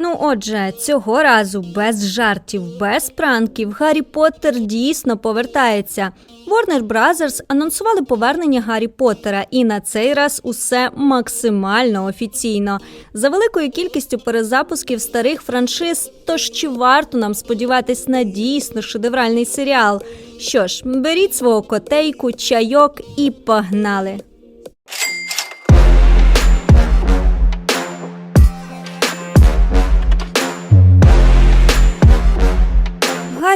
Ну, отже, цього разу без жартів, без пранків Гаррі Поттер дійсно повертається. Warner Brothers анонсували повернення Гаррі Поттера, і на цей раз усе максимально офіційно. За великою кількістю перезапусків старих франшиз, тож чи варто нам сподіватись на дійсно шедевральний серіал? Що ж, беріть свого котейку, чайок і погнали!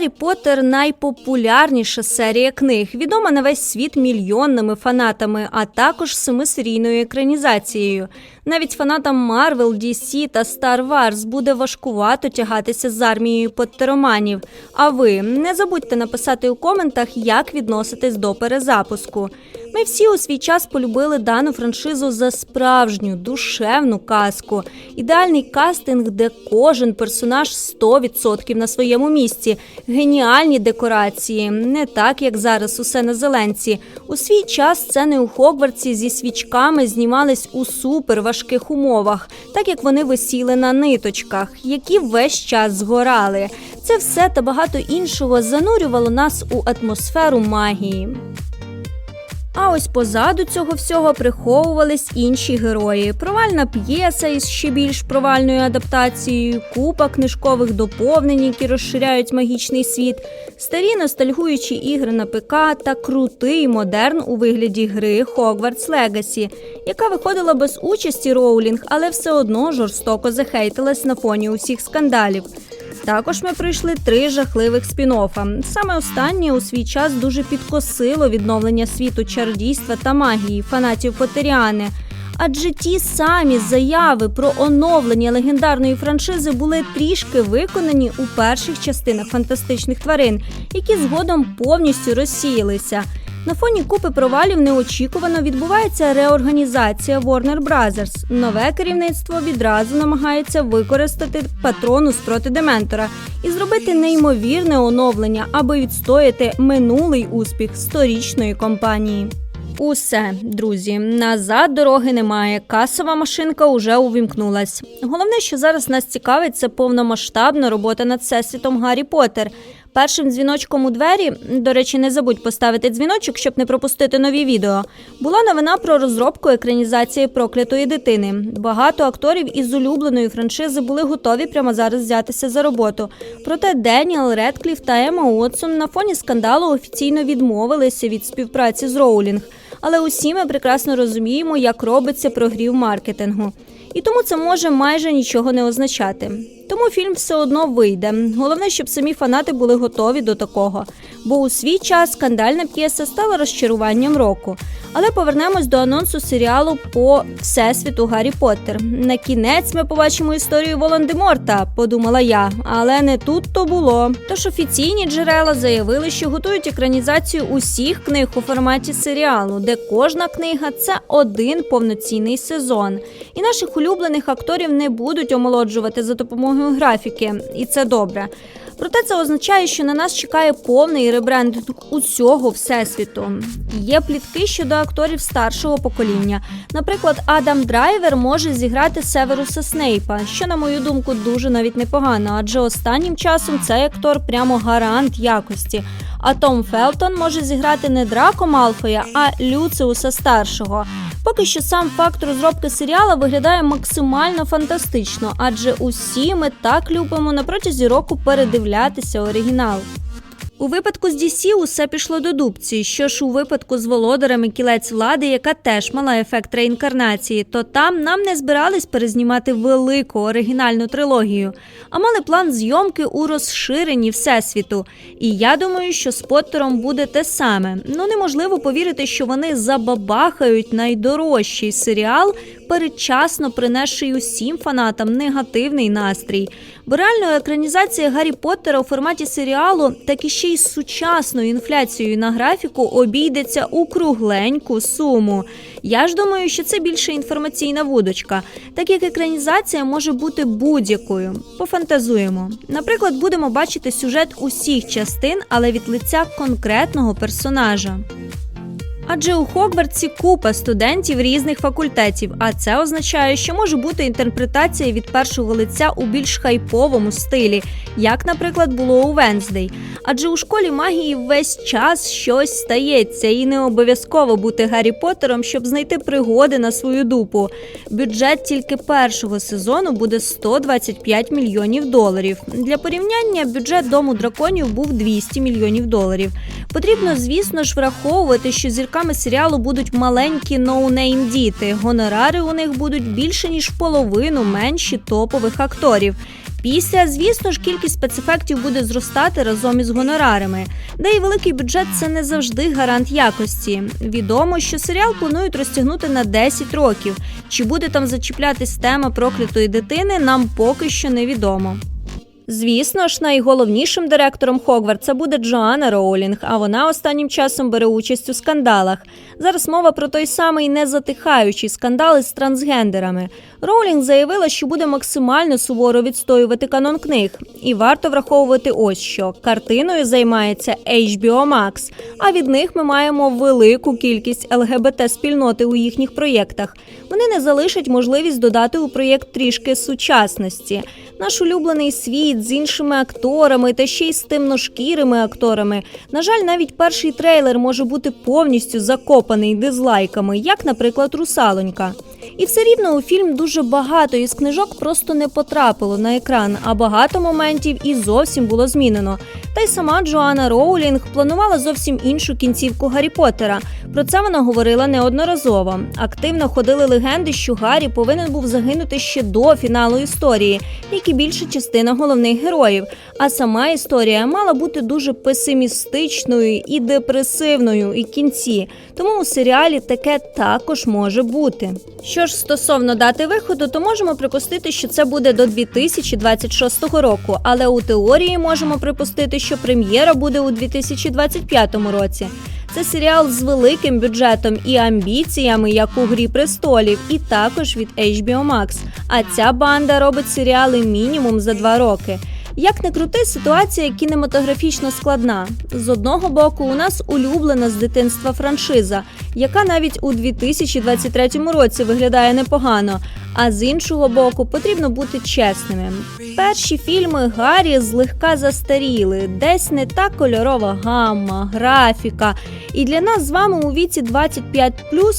Гаррі Поттер найпопулярніша серія книг, відома на весь світ мільйонними фанатами, а також семисерійною екранізацією. Навіть фанатам Марвел, DC та Star Wars буде важкувато тягатися з армією поттероманів. А ви не забудьте написати у коментах, як відноситесь до перезапуску. Ми всі у свій час полюбили дану франшизу за справжню душевну казку. Ідеальний кастинг, де кожен персонаж 100% на своєму місці, геніальні декорації, не так як зараз усе на зеленці. У свій час сцени у Хогвартсі зі свічками знімались у супер важких умовах, так як вони висіли на ниточках, які весь час згорали. Це все та багато іншого занурювало нас у атмосферу магії. А ось позаду цього всього приховувались інші герої: провальна п'єса із ще більш провальною адаптацією, купа книжкових доповнень, які розширяють магічний світ, старі ностальгуючі ігри на ПК та крутий модерн у вигляді гри Hogwarts Legacy, яка виходила без участі Роулінг, але все одно жорстоко захейтилась на фоні усіх скандалів. Також ми пройшли три жахливих спін-оффа. Саме останнє у свій час дуже підкосило відновлення світу чародійства та магії фанатів Потеріани. Адже ті самі заяви про оновлення легендарної франшизи були трішки виконані у перших частинах фантастичних тварин, які згодом повністю розсіялися. На фоні купи провалів неочікувано відбувається реорганізація Warner Brothers. Нове керівництво відразу намагається використати патронус проти Дементора і зробити неймовірне оновлення, аби відстояти минулий успіх сторічної компанії. Усе, друзі, назад дороги немає. Касова машинка уже увімкнулась. Головне, що зараз нас цікавить, це повномасштабна робота над всесвітом Гаррі Поттер. Першим дзвіночком у двері, до речі, не забудь поставити дзвіночок, щоб не пропустити нові відео. Була новина про розробку екранізації проклятої дитини. Багато акторів із улюбленої франшизи були готові прямо зараз взятися за роботу. Проте Деніел Редкліф та Ема Уотсон на фоні скандалу офіційно відмовилися від співпраці з Роулінг. Але усі ми прекрасно розуміємо, як робиться прогрів маркетингу. І тому це може майже нічого не означати. Тому фільм все одно вийде. Головне, щоб самі фанати були готові до такого. Бо у свій час скандальна п'єса стала розчаруванням року. Але повернемось до анонсу серіалу по всесвіту Гаррі Поттер. На кінець ми побачимо історію Волан-де-Морта, подумала я, але не тут то було. Тож офіційні джерела заявили, що готують екранізацію усіх книг у форматі серіалу, де кожна книга це один повноцінний сезон. І наших улюблених акторів не будуть омолоджувати за допомогою графіки, і це добре. Проте це означає, що на нас чекає повний ребрендинг усього всесвіту. Є плітки щодо акторів старшого покоління. Наприклад, Адам Драйвер може зіграти Северуса Снейпа, що, на мою думку, дуже навіть непогано, адже останнім часом цей актор прямо гарант якості. А Том Фелтон може зіграти не Драко Малфоя, а Люциуса старшого. Поки що сам факт розробки серіала виглядає максимально фантастично, адже усі ми так любимо на протязі року передивлятися оригінал. У випадку з DC усе пішло до дубці. Що ж у випадку з володарами кілець влади, яка теж мала ефект реінкарнації, то там нам не збирались перезнімати велику оригінальну трилогію, а мали план зйомки у розширенні всесвіту. І я думаю, що з Поттером буде те саме. Ну неможливо повірити, що вони забабахають найдорожчий серіал, передчасно принесший усім фанатам негативний настрій. Бо реально екранізація Гаррі Поттера у форматі серіалу, так і ще з сучасною інфляцією на графіку, обійдеться у кругленьку суму. Я ж думаю, що це більше інформаційна вудочка, так як екранізація може бути будь-якою. Пофантазуємо. Наприклад, будемо бачити сюжет усіх частин, але від лиця конкретного персонажа. Адже у Хогвартсі купа студентів різних факультетів, а це означає, що може бути інтерпретація від першого лиця у більш хайповому стилі, як, наприклад, було у Венздей. Адже у школі магії весь час щось стається, і не обов'язково бути Гаррі Поттером, щоб знайти пригоди на свою дупу. Бюджет тільки першого сезону буде 125 мільйонів доларів. Для порівняння бюджет дому драконів був 200 мільйонів доларів. Потрібно, звісно ж, враховувати, що зірками серіалу будуть маленькі ноунейм діти. Гонорари у них будуть більше ніж в половину менші топових акторів. Після, звісно ж, кількість спецефектів буде зростати разом із гонорарами. Де і великий бюджет це не завжди гарант якості. Відомо, що серіал планують розтягнути на 10 років. Чи буде там зачіплятись тема проклятої дитини, нам поки що невідомо. Звісно ж, найголовнішим директором Хогвартса буде Джоанна Роулінг, а вона останнім часом бере участь у скандалах. Зараз мова про той самий незатихаючий скандал із трансгендерами. Роулінг заявила, що буде максимально суворо відстоювати канон книг. І варто враховувати ось що картиною займається HBO Max, а від них ми маємо велику кількість ЛГБТ спільноти у їхніх проєктах. Вони не залишать можливість додати у проєкт трішки сучасності. Наш улюблений світ з іншими акторами та ще й з темношкірими акторами. На жаль, навіть перший трейлер може бути повністю закопаний дизлайками, як, наприклад, русалонька. І все рівно у фільм дуже багато із книжок просто не потрапило на екран, а багато моментів і зовсім було змінено. Та й сама Джоанна Роулінг планувала зовсім іншу кінцівку Гаррі Поттера. Про це вона говорила неодноразово. Активно ходили легенди, що Гаррі повинен був загинути ще до фіналу історії, як і більша частина головних героїв. А сама історія мала бути дуже песимістичною і депресивною і кінці. Тому у серіалі таке також може бути. Що ж стосовно дати виходу, то можемо припустити, що це буде до 2026 року, але у теорії можемо припустити, що прем'єра буде у 2025 році. Це серіал з великим бюджетом і амбіціями, як у Грі престолів, і також від HBO Max. А ця банда робить серіали мінімум за два роки. Як не крути, ситуація кінематографічно складна. З одного боку, у нас улюблена з дитинства франшиза, яка навіть у 2023 році виглядає непогано. А з іншого боку, потрібно бути чесними. Перші фільми Гаррі злегка застаріли, десь не та кольорова гамма, графіка. І для нас з вами у віці 25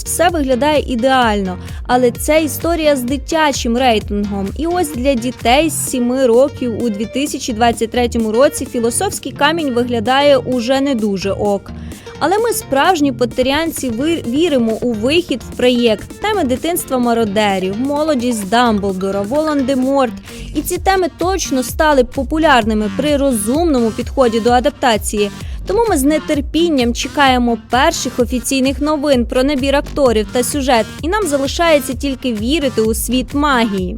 все виглядає ідеально. Але це історія з дитячим рейтингом. І ось для дітей з 7 років у 2023 році філософський камінь виглядає уже не дуже ок. Але ми справжні поттеріанці ви- віримо у вихід в проєкт, теми дитинства мародерів, молодість Дамблдора, Волан-де-Морт. І ці теми точно стали популярними при розумному підході до адаптації. Тому ми з нетерпінням чекаємо перших офіційних новин про набір акторів та сюжет, і нам залишається тільки вірити у світ магії.